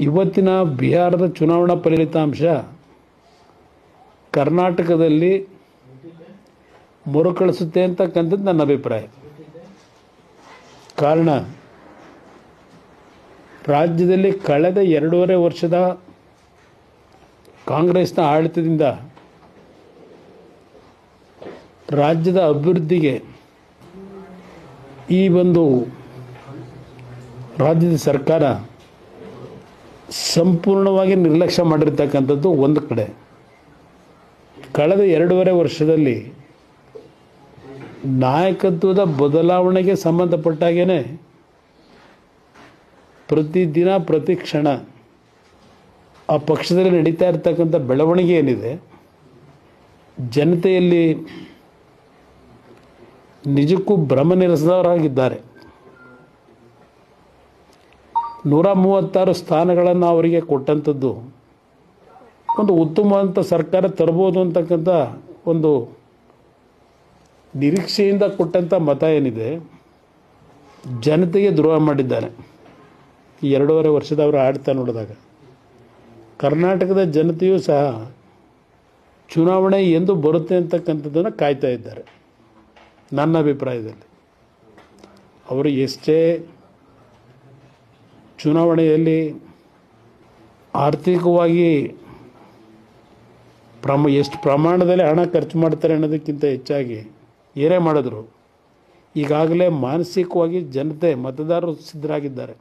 ಇವತ್ತಿನ ಬಿಹಾರದ ಚುನಾವಣಾ ಫಲಿತಾಂಶ ಕರ್ನಾಟಕದಲ್ಲಿ ಮರುಕಳಿಸುತ್ತೆ ಅಂತಕ್ಕಂಥದ್ದು ನನ್ನ ಅಭಿಪ್ರಾಯ. ಕಾರಣ, ರಾಜ್ಯದಲ್ಲಿ ಕಳೆದ ಎರಡೂವರೆ ವರ್ಷದ ಕಾಂಗ್ರೆಸ್ನ ಆಡಳಿತದಿಂದ ರಾಜ್ಯದ ಅಭಿವೃದ್ಧಿಗೆ ಈ ಒಂದು ರಾಜ್ಯದ ಸರ್ಕಾರ ಸಂಪೂರ್ಣವಾಗಿ ನಿರ್ಲಕ್ಷ್ಯ ಮಾಡಿರ್ತಕ್ಕಂಥದ್ದು ಒಂದು ಕಡೆ. ಕಳೆದ ಎರಡೂವರೆ ವರ್ಷದಲ್ಲಿ ನಾಯಕತ್ವದ ಬದಲಾವಣೆಗೆ ಸಂಬಂಧಪಟ್ಟಾಗೇ ಪ್ರತಿದಿನ, ಪ್ರತಿ ಕ್ಷಣ ಆ ಪಕ್ಷದಲ್ಲಿ ನಡೀತಾ ಇರ್ತಕ್ಕಂಥ ಬೆಳವಣಿಗೆ ಏನಿದೆ, ಜನತೆಯಲ್ಲಿ ನಿಜಕ್ಕೂ ಭ್ರಮನಿರಸದವರಾಗಿದ್ದಾರೆ ನೂರ ಮೂವತ್ತಾರು ಸ್ಥಾನಗಳನ್ನು ಅವರಿಗೆ ಕೊಟ್ಟಂಥದ್ದು. ಒಂದು ಉತ್ತಮವಾದಂಥ ಸರ್ಕಾರ ತರ್ಬೋದು ಅಂತಕ್ಕಂಥ ಒಂದು ನಿರೀಕ್ಷೆಯಿಂದ ಕೊಟ್ಟಂಥ ಮತ ಏನಿದೆ, ಜನತೆಗೆ ದ್ರೋಹ ಮಾಡಿದ್ದಾರೆ. ಈ ಎರಡೂವರೆ ವರ್ಷದ ಅವರು ಆಡ್ತಾ ನೋಡಿದಾಗ ಕರ್ನಾಟಕದ ಜನತೆಯೂ ಸಹ ಚುನಾವಣೆ ಎಂದು ಬರುತ್ತೆ ಅಂತಕ್ಕಂಥದ್ದನ್ನು ಕಾಯ್ತಾ ಇದ್ದಾರೆ, ನನ್ನ ಅಭಿಪ್ರಾಯದಲ್ಲಿ. ಅವರು ಎಷ್ಟೇ ಚುನಾವಣೆಯಲ್ಲಿ ಆರ್ಥಿಕವಾಗಿ ಪ್ರಮ, ಎಷ್ಟು ಪ್ರಮಾಣದಲ್ಲಿ ಹಣ ಖರ್ಚು ಮಾಡ್ತಾರೆ ಅನ್ನೋದಕ್ಕಿಂತ ಹೆಚ್ಚಾಗಿ ಏನೇ ಮಾಡಿದ್ರು, ಈಗಾಗಲೇ ಮಾನಸಿಕವಾಗಿ ಜನತೆ ಮತದಾರರು ಸಿದ್ಧರಾಗಿದ್ದಾರೆ.